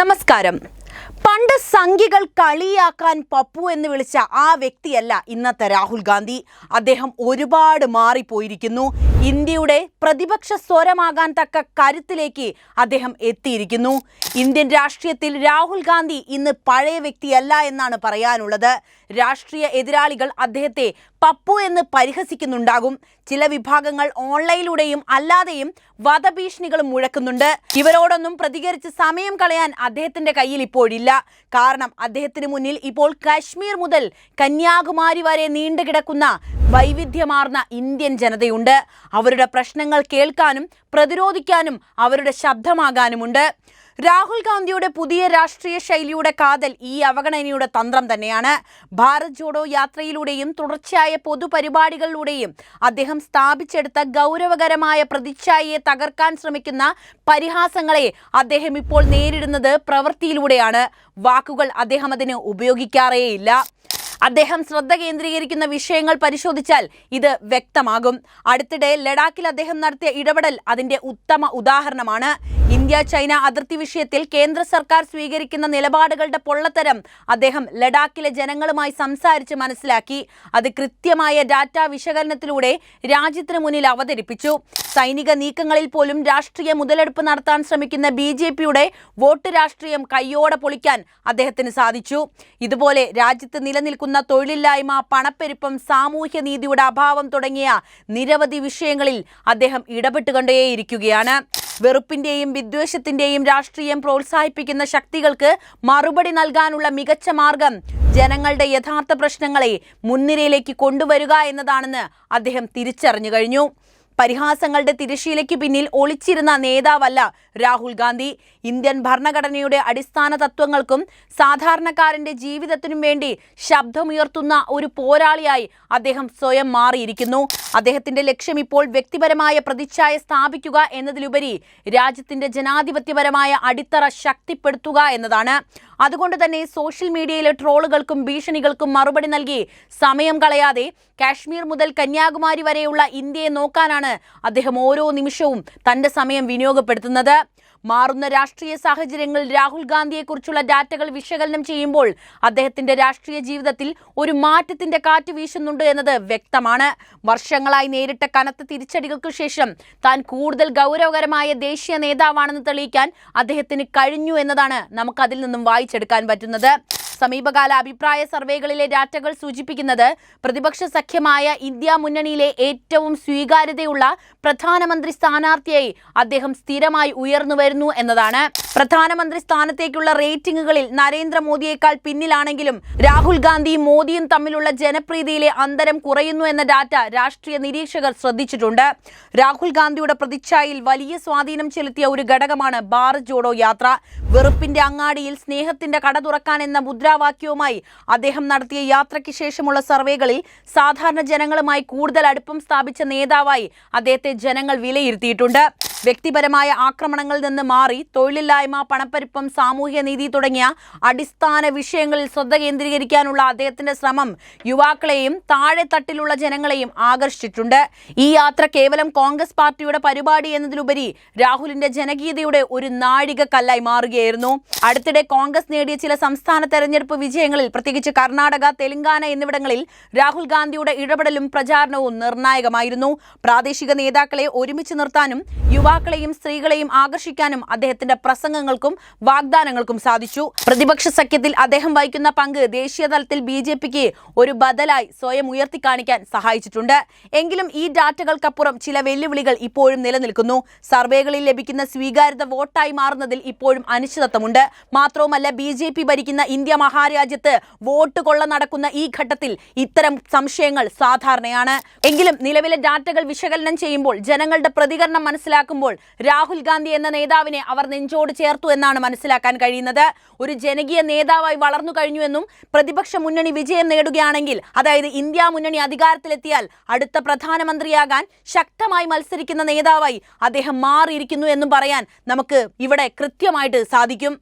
നമസ്കാരം. പണ്ട് സംഘികൾ കളിയാക്കാൻ പപ്പു എന്ന് വിളിച്ച ആ വ്യക്തിയല്ല ഇന്നത്തെ രാഹുൽ ഗാന്ധി. അദ്ദേഹം ഒരുപാട് മാറിപ്പോയിരിക്കുന്നു. ഇന്ത്യയുടെ പ്രതിപക്ഷ സ്വരമാകാൻ തക്ക കരുത്തിലേക്ക് അദ്ദേഹം എത്തിയിരിക്കുന്നു. ഇന്ത്യൻ രാഷ്ട്രീയത്തിൽ രാഹുൽ ഗാന്ധി ഇന്ന് പഴയ വ്യക്തിയല്ല എന്നാണ് പറയാനുള്ളത്. രാഷ്ട്രീയ എതിരാളികൾ അദ്ദേഹത്തെ പപ്പു എന്ന് പരിഹസിക്കുന്നുണ്ടാകും. ചില വിഭാഗങ്ങൾ ഓൺലൈനിലൂടെയും അല്ലാതെയും വധഭീഷണികളും മുഴക്കുന്നുണ്ട്. ഇവരോടൊന്നും പ്രതികരിച്ച് സമയം കളയാൻ അദ്ദേഹത്തിന്റെ കയ്യിൽ ഇപ്പോഴില്ല കാരണം അദ്ദേഹത്തിന് മുന്നിൽ ഇപ്പോൾ കാശ്മീർ മുതൽ കന്യാകുമാരി വരെ നീണ്ടുകിടക്കുന്ന വൈവിധ്യമാർന്ന ഇന്ത്യൻ ജനതയുണ്ട്. അവരുടെ പ്രശ്നങ്ങൾ കേൾക്കാനും പ്രതിരോധിക്കാനും അവരുടെ ശബ്ദമാകാനുമുണ്ട്. രാഹുൽ ഗാന്ധിയുടെ പുതിയ രാഷ്ട്രീയ ശൈലിയുടെ കാതൽ ഈ അവഗണനയുടെ തന്ത്രം തന്നെയാണ്. ഭാരത് ജോഡോ യാത്രയിലൂടെയും തുടർച്ചയായ പൊതുപരിപാടികളിലൂടെയും അദ്ദേഹം സ്ഥാപിച്ചെടുത്ത ഗൗരവകരമായ പ്രതിച്ഛായയെ തകർക്കാൻ ശ്രമിക്കുന്ന പരിഹാസങ്ങളെ അദ്ദേഹം ഇപ്പോൾ നേരിടുന്നത് പ്രവൃത്തിയിലൂടെയാണ്. വാക്കുകൾ അദ്ദേഹം അതിന് ഉപയോഗിക്കാറേയില്ല. അദ്ദേഹം ശ്രദ്ധ കേന്ദ്രീകരിക്കുന്ന വിഷയങ്ങൾ പരിശോധിച്ചാൽ ഇത് വ്യക്തമാകും. അടുത്തിടെ ലഡാക്കിൽ അദ്ദേഹം നടത്തിയ ഇടപെടൽ അതിന്റെ ഉത്തമ ഉദാഹരണമാണ്. ഇന്ത്യ ചൈന അതിർത്തി വിഷയത്തിൽ കേന്ദ്ര സർക്കാർ സ്വീകരിക്കുന്ന നിലപാടുകളുടെ പൊള്ളത്തരം അദ്ദേഹം ലഡാക്കിലെ ജനങ്ങളുമായി സംസാരിച്ച് മനസ്സിലാക്കി. അത് കൃത്യമായ ഡാറ്റ വിശകലനത്തിലൂടെ രാജ്യത്തിന് മുന്നിൽ അവതരിപ്പിച്ചു. സൈനിക നീക്കങ്ങളിൽ പോലും രാഷ്ട്രീയ മുതലെടുപ്പ് നടത്താൻ ശ്രമിക്കുന്ന ബി ജെ പിയുടെ വോട്ട് രാഷ്ട്രീയം കയ്യോടെ പൊളിക്കാൻ അദ്ദേഹത്തിന് സാധിച്ചു. ഇതുപോലെ രാജ്യത്ത് നിലനിൽക്കുന്ന തൊഴിലില്ലായ്മ പണപ്പെരുപ്പം സാമൂഹ്യനീതിയുടെ അഭാവം തുടങ്ങിയ നിരവധി വിഷയങ്ങളിൽ അദ്ദേഹം ഇടപെട്ടുകൊണ്ടേയിരിക്കുകയാണ്. വെറുപ്പിന്റെയും വിദ്വേഷത്തിന്റെയും രാഷ്ട്രീയം പ്രോത്സാഹിപ്പിക്കുന്ന ശക്തികൾക്ക് മറുപടി നൽകാനുള്ള മികച്ച മാർഗം ജനങ്ങളുടെ യഥാർത്ഥ പ്രശ്നങ്ങളെ മുൻനിരയിലേക്ക് കൊണ്ടുവരിക എന്നതാണെന്ന് അദ്ദേഹം തിരിച്ചറിഞ്ഞു കഴിഞ്ഞു. പരിഹാസങ്ങളുടെ തിരശീലയ്ക്ക് പിന്നിൽ ഒളിച്ചിരുന്ന നേതാവല്ല രാഹുൽ ഗാന്ധി. ഇന്ത്യൻ ഭരണഘടനയുടെ അടിസ്ഥാന തത്വങ്ങൾക്കും സാധാരണക്കാരന്റെ ജീവിതത്തിനും വേണ്ടി ശബ്ദമുയർത്തുന്ന ഒരു പോരാളിയായി അദ്ദേഹം സ്വയം മാറിയിരിക്കുന്നു. അദ്ദേഹത്തിന്റെ ലക്ഷ്യം ഇപ്പോൾ വ്യക്തിപരമായ പ്രതിച്ഛായ സ്ഥാപിക്കുക എന്നതിലുപരി രാജ്യത്തിന്റെ ജനാധിപത്യപരമായ അടിത്തറ ശക്തിപ്പെടുത്തുക എന്നതാണ്. അതുകൊണ്ട് തന്നെ സോഷ്യൽ മീഡിയയിലെ ട്രോളുകൾക്കും ഭീഷണികൾക്കും മറുപടി നൽകി സമയം കളയാതെ കാശ്മീർ മുതൽ കന്യാകുമാരി വരെയുള്ള ഇന്ത്യയെ നോക്കാനാണ് അദ്ദേഹം ഓരോ നിമിഷവും തന്റെ സമയം വിനിയോഗപ്പെടുത്തുന്നത്. മാറുന്ന രാഷ്ട്രീയ സാഹചര്യങ്ങളിൽ രാഹുൽ ഗാന്ധിയെക്കുറിച്ചുള്ള ഡാറ്റകൾ വിശകലനം ചെയ്യുമ്പോൾ അദ്ദേഹത്തിന്റെ രാഷ്ട്രീയ ജീവിതത്തിൽ ഒരു മാറ്റത്തിന്റെ കാറ്റ് വീശുന്നുണ്ട് എന്നത് വ്യക്തമാണ്. വർഷങ്ങളായി നേരിട്ട കനത്ത തിരിച്ചടികൾക്ക് ശേഷം താൻ കൂടുതൽ ഗൗരവകരമായ ദേശീയ നേതാവാണെന്ന് തെളിയിക്കാൻ അദ്ദേഹത്തിന് കഴിഞ്ഞു എന്നതാണ് നമുക്കതിൽ നിന്നും വായിച്ചെടുക്കാൻ പറ്റുന്നത്. സമീപകാല അഭിപ്രായ സർവേകളിലെ ഡാറ്റകൾ സൂചിപ്പിക്കുന്നത് പ്രതിപക്ഷ സഖ്യമായ ഇന്ത്യ മുന്നണിയിലെ ഏറ്റവും സ്വീകാര്യതയുള്ള പ്രധാനമന്ത്രി സ്ഥാനാർത്ഥിയായി അദ്ദേഹം സ്ഥിരമായി ഉയർന്നു വരുന്നു എന്നതാണ്. പ്രധാനമന്ത്രി സ്ഥാനത്തേക്കുള്ള റേറ്റിംഗുകളിൽ നരേന്ദ്രമോദിയേക്കാൾ പിന്നിലാണെങ്കിലും രാഹുൽ ഗാന്ധിയും മോദിയും തമ്മിലുള്ള ജനപ്രീതിയിലെ അന്തരം കുറയുന്നു എന്ന ഡാറ്റ രാഷ്ട്രീയ നിരീക്ഷകർ ശ്രദ്ധിച്ചിട്ടുണ്ട്. രാഹുൽ ഗാന്ധിയുടെ പ്രതിച്ഛായയിൽ വലിയ സ്വാധീനം ചെലുത്തിയ ഒരു ഘടകമാണ് ഭാരത് ജോഡോ യാത്ര. വെറുപ്പിന്റെ അങ്ങാടിയിൽ സ്നേഹത്തിന്റെ കട തുറക്കാൻ എന്ന മുദ്രാവാക്യവുമായി അദ്ദേഹം നടത്തിയ യാത്രയ്ക്ക് ശേഷമുള്ള സർവേകളിൽ സാധാരണ ജനങ്ങളുമായി കൂടുതൽ അടുപ്പം സ്ഥാപിച്ച നേതാവായി അദ്ദേഹത്തെ ജനങ്ങൾ വിലയിരുത്തിയിട്ടുണ്ട്. വ്യക്തിപരമായ ആക്രമണങ്ങളിൽ നിന്ന് മാറി തൊഴിലില്ലായ്മ പണപ്പെരുപ്പം സാമൂഹ്യ നീതി തുടങ്ങിയ അടിസ്ഥാന വിഷയങ്ങളിൽ ശ്രദ്ധ കേന്ദ്രീകരിക്കാനുള്ള അദ്ദേഹത്തിന്റെ ശ്രമം യുവാക്കളെയും താഴെ തട്ടിലുള്ള ജനങ്ങളെയും ആകർഷിച്ചിട്ടുണ്ട്. ഈ യാത്ര കേവലം കോൺഗ്രസ് പാർട്ടിയുടെ പരിപാടി എന്നതിലുപരി രാഹുലിന്റെ ജനകീയതയുടെ ഒരു നാഴിക കല്ലായി മാറുകയായിരുന്നു. അടുത്തിടെ കോൺഗ്രസ് നേടിയ ചില സംസ്ഥാന തെരഞ്ഞെടുപ്പ് വിജയങ്ങളിൽ പ്രത്യേകിച്ച് കർണാടക തെലങ്കാന എന്നിവിടങ്ങളിൽ രാഹുൽ ഗാന്ധിയുടെ ഇടപെടലും പ്രചാരണവും നിർണായകമായിരുന്നു. പ്രാദേശിക നേതാക്കളെ ഒരുമിച്ച് നിർത്താനും യുവാക്കളെയും സ്ത്രീകളെയും ആകർഷിക്കാനും അദ്ദേഹത്തിന്റെ പ്രസംഗങ്ങൾക്കും വാഗ്ദാനങ്ങൾക്കും സാധിച്ചു. പ്രതിപക്ഷ സഖ്യത്തിൽ അദ്ദേഹം വഹിക്കുന്ന പങ്ക് ദേശീയ തലത്തിൽ ബി ജെ പിക്ക് ഒരു ബദലായി സ്വയം ഉയർത്തിക്കാണിക്കാൻ സഹായിച്ചിട്ടുണ്ട്. എങ്കിലും ഈ ഡാറ്റകൾക്കപ്പുറം ചില വെല്ലുവിളികൾ ഇപ്പോഴും നിലനിൽക്കുന്നു. സർവേകളിൽ ലഭിക്കുന്ന സ്വീകാര്യത വോട്ടായി മാറുന്നതിൽ ഇപ്പോഴും അനിശ്ചിതത്വമുണ്ട്. മാത്രവുമല്ല ബി ജെ പി ഭരിക്കുന്ന ഇന്ത്യ മഹാരാജ്യത്ത് വോട്ട് കൊള്ള നടക്കുന്ന ഈ ഘട്ടത്തിൽ ഇത്തരം സംശയങ്ങൾ സാധാരണയാണ്. എങ്കിലും നിലവിലെ ഡാറ്റകൾ വിശകലനം ചെയ്യുമ്പോൾ ജനങ്ങളുടെ പ്രതികരണം മനസ്സിലാക്കുമ്പോൾ രാഹുൽ ഗാന്ധി എന്ന നേതാവിനെ അവർ നെഞ്ചോട് ചേർത്തു എന്നാണ് മനസ്സിലാക്കാൻ കഴിയുന്നത്. ഒരു ജനകീയ നേതാവായി വളർന്നു കഴിഞ്ഞുവെന്നും പ്രതിപക്ഷ മുന്നണി വിജയം നേടുകയാണെങ്കിൽ അതായത് ഇന്ത്യ മുന്നണി അധികാരത്തിലെത്തിയാൽ അടുത്ത പ്രധാനമന്ത്രിയാകാൻ ശക്തമായി മത്സരിക്കുന്ന നേതാവായി അദ്ദേഹം മാറിയിരിക്കുന്നു എന്നും പറയാൻ നമുക്ക് ഇവിടെ കൃത്യമായിട്ട് സാധിക്കും.